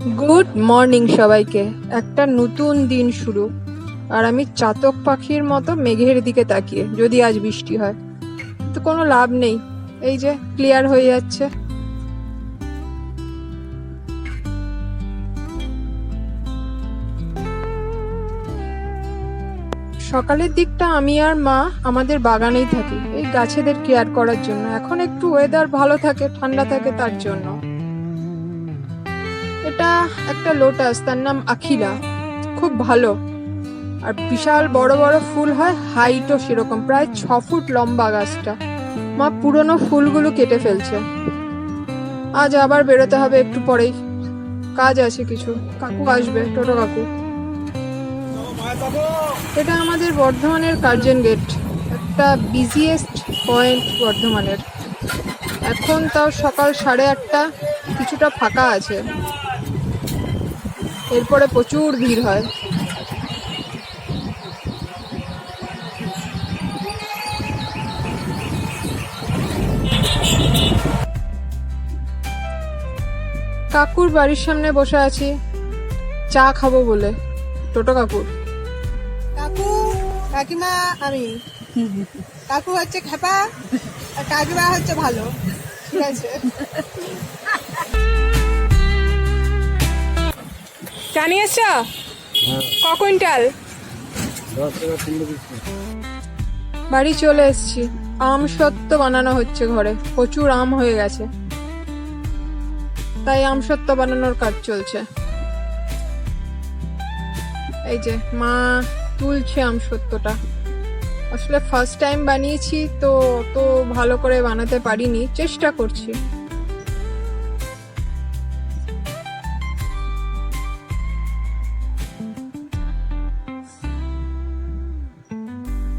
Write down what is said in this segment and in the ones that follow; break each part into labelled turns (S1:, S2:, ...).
S1: Good morning সবাইকে। একটা নতুন দিন শুরু। আর আমি চাতক পাখির মতো মেঘের দিকে তাকিয়ে, যদি আজ বৃষ্টি হয়। তো কোনো লাভ নেই। এই যে ক্লিয়ার হয়ে যাচ্ছে। সকালের দিকটা আমি আর মা আমাদের বাগানেই থাকি। এই গাছেদের কেয়ার করার জন্য। এখন একটু ওয়েদার ভালো থাকে, ঠান্ডা থাকে তার জন্য। এটা একটা লোটাস, তার নাম আখিলা। খুব ভালো। আর বিশাল বড় বড় ফুল হয়, হাইটও সেরকম, প্রায় ছ ফুট লম্বা গাছটা। মা, পুরনো ফুলগুলো কেটে ফেলছে। আজ আবার বেরোতে হবে একটু পরেই। কাজ আছে কিছু। কাকু আসবে, টোটো কাকু। এটা আমাদের বর্ধমানের কার্জন গেট। একটা বিজিয়েস্ট পয়েন্ট বর্ধমানের। এখন তাও সকাল সাড়ে আটটা, কিছুটা ফাঁকা আছে। এরপরে প্রচুর ভিড় হয়। কাকুর বাড়ির সামনে বসে আছি। চা খাব বলে। টোটো কাকুর।
S2: কাকু, কাকিমা, আমি। কাকু হচ্ছে খেপা, আর কাকিমা হচ্ছে ভালো। ঠিক আছে।
S1: চা নিয়ে এসছো ক কুইন্টাল বাড়ি চলে এসেছি। আম সত্ত্ব বানানো হচ্ছে ঘরে। প্রচুর আম হয়ে গেছে। তাই আম সত্ত্ব বানানোর কাজ চলছে। এই যে, মা তুলছে আম সত্যটা। আসলে ফার্স্ট টাইম বানিয়েছি, তো অত ভালো করে বানাতে পারিনি। চেষ্টা করছি।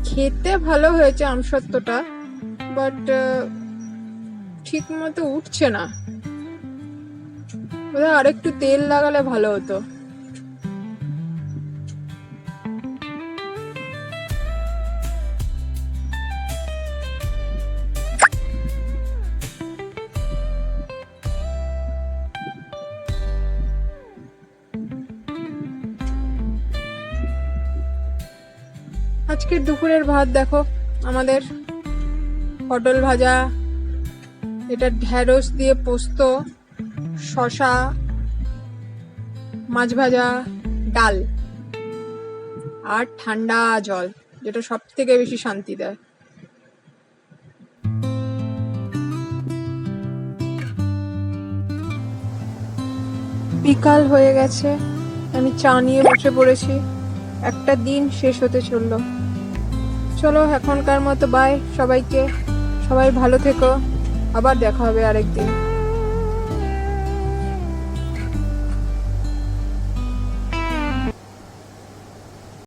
S1: খেতে ভালো হয়েছে আমসত্ত্বটা বাট ঠিক মতো উঠছে না। বোধহয় আরেকটু তেল লাগালে ভালো হতো। আজকের দুপুরের ভাত দেখো, আমাদের পটল ভাজা, এটা ঢ্যাঁড়স দিয়ে পোস্ত শশা মাছ ভাজা, ডাল, আর ঠান্ডা জল, যেটা সব থেকে বেশি শান্তি দেয়। বিকাল হয়ে গেছে, আমি চা নিয়ে বসে পড়েছি। একটা দিন শেষ হতে চলল। চলো এখনকার মতো বাই সবাইকে। সবাই ভালো থেকো। আবার দেখা হবে আরেকদিন।